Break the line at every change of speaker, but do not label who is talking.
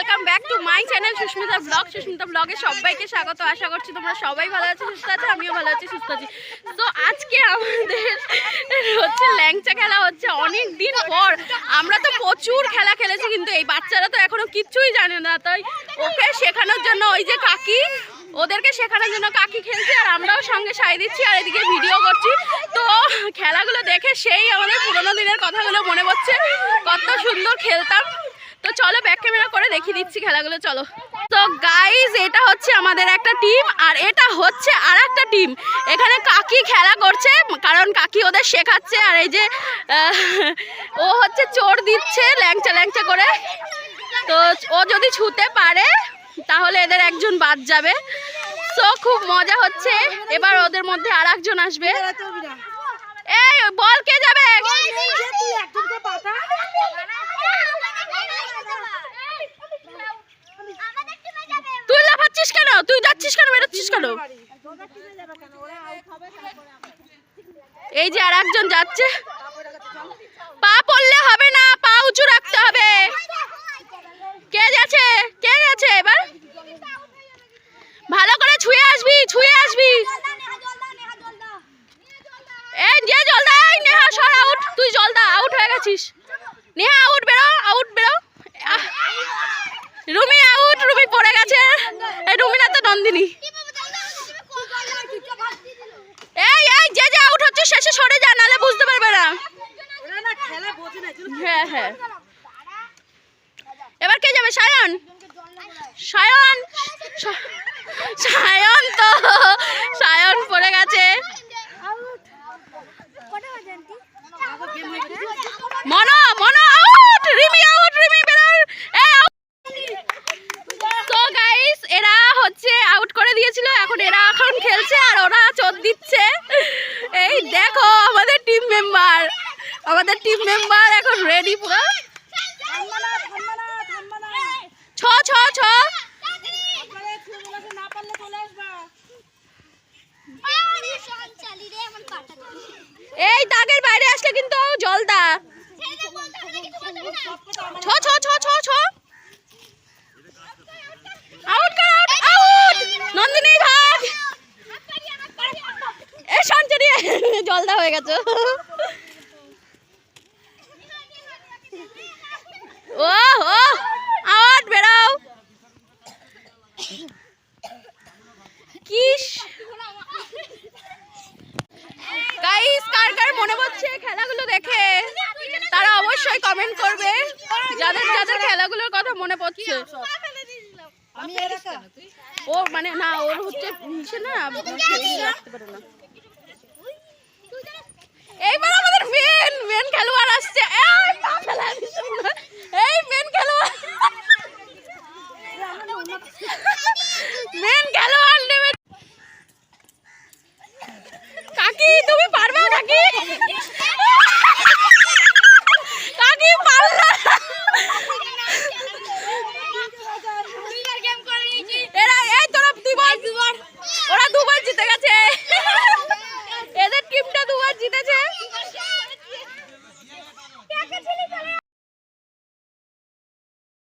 Welcome back to my channel Susmita blog Susmita ব্লগে সবাইকে স্বাগত। আশা করছি তোমরা সবাই ভালো আছো, সুস্থ আছো, আমিও ভালো আছি, সুস্থ আছি। তো আজকে আমাদের হচ্ছে ল্যাংচা খেলা হচ্ছে অনেক দিন পর। আমরা তো প্রচুর খেলা খেলেছি, কিন্তু এই বাচ্চারা তো এখনও কিচ্ছুই জানে না। তাই ওকে শেখানোর জন্য ওই যে কাকি, ওদেরকে শেখানোর জন্য কাকি খেলছে, আর আমরাও সঙ্গে সাই দিচ্ছি, আর এদিকে ভিডিও করছি। তো খেলাগুলো দেখে সেই আমাদের পুরোনো দিনের কথাগুলো মনে পড়ছে। কত সুন্দর খেলতাম তো চলো ব্যাক ক্যামেরা করে দেখিয়ে দিচ্ছি খেলাগুলো চলো তো গাইজ এটা হচ্ছে আমাদের একটা টিম আর এটা হচ্ছে আর একটা টিম এখানে কাকি খেলা করছে কারণ কাকি ওদের শেখাচ্ছে আর এই যে ও হচ্ছে চোর দিচ্ছে ল্যাংচা ল্যাংচা করে তো ও যদি ছুতে পারে তাহলে এদের একজন বাদ যাবে তো খুব মজা হচ্ছে এবার ওদের মধ্যে আর একজন আসবে এই বল কে যাবে এই যে আর একজন যাচ্ছে। পা পড়লে হবে না, পা উঁচু রাখতে হবে। কে যাচ্ছে? কে গেছে এবার? ভালো করে ছুঁয়ে আসবি ছুঁয়ে আসবি। এই যে জলদা নেহা, সর আউট তুই জলদা, আউট হয়ে গেছিস নেহা আউট বেরো আউট বেরো আহ, রুমি আউট রুমি পড়ে গেছে এই রুমি না তো নন্দিনী এই এই যে যে আউট হচ্ছে শেষে সরে যা নালে বুঝতে পারবে না হ্যাঁ হ্যাঁ এবার কে যাবে সায়ন সায়ন সা- সায়ন তো সায়ন পড়ে গেছে মনো মনো আউট রিমি আউট রিমি বেরোর এ আউট তো গাইস এরা হচ্ছে আউট করে দিয়েছিল এখন এরা এখন খেলছে আর ওরা চোট দিচ্ছে এই দেখো আমাদের টিম মেম্বার আমাদের টিম মেম্বার এখন রেডি পুরো ছ ছ ছ এই দাগের বাইরে আসলে কিন্তু জলদা। নন্দিনী এ জলদা হয়ে গেছে ও ও আউট বেরাও কিস গাইস কার কার মনে পড়ছে খেলাগুলো দেখে তারা অবশ্যই কমেন্ট করবে। যাদের যাদের খেলাগুলোর কথা মনে পড়ছে। ও মানে না ওর হচ্ছে নিচে না রাখতে পারে না এইবার আমাদের মেন